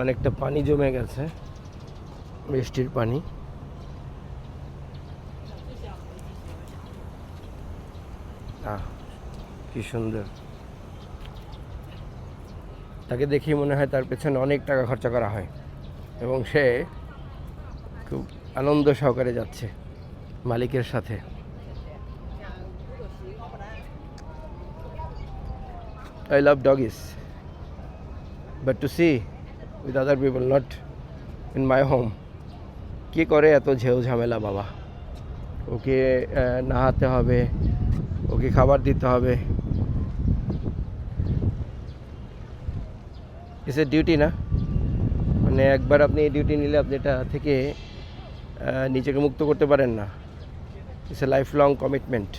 অনেকটা পানি জমে গেছে, বৃষ্টির পানি কি সুন্দর তাকে দেখেই মনে হয় তার পেছনে অনেক টাকা খরচা করা হয় এবং সে খুব আনন্দ সহকারে যাচ্ছে মালিকের সাথে I love doggies. But to see with other people, not in my home কে করে এত ঝেউ ঝামেলা বাবা? ওকে নাহাতে হবে ওকে খাবার দিতে হবে। এসে ডিউটি না? মানে একবার আপনি এই ডিউটি নিলে আপনি এটা থেকে নিজেকে মুক্ত করতে পারেন না। It's a lifelong commitment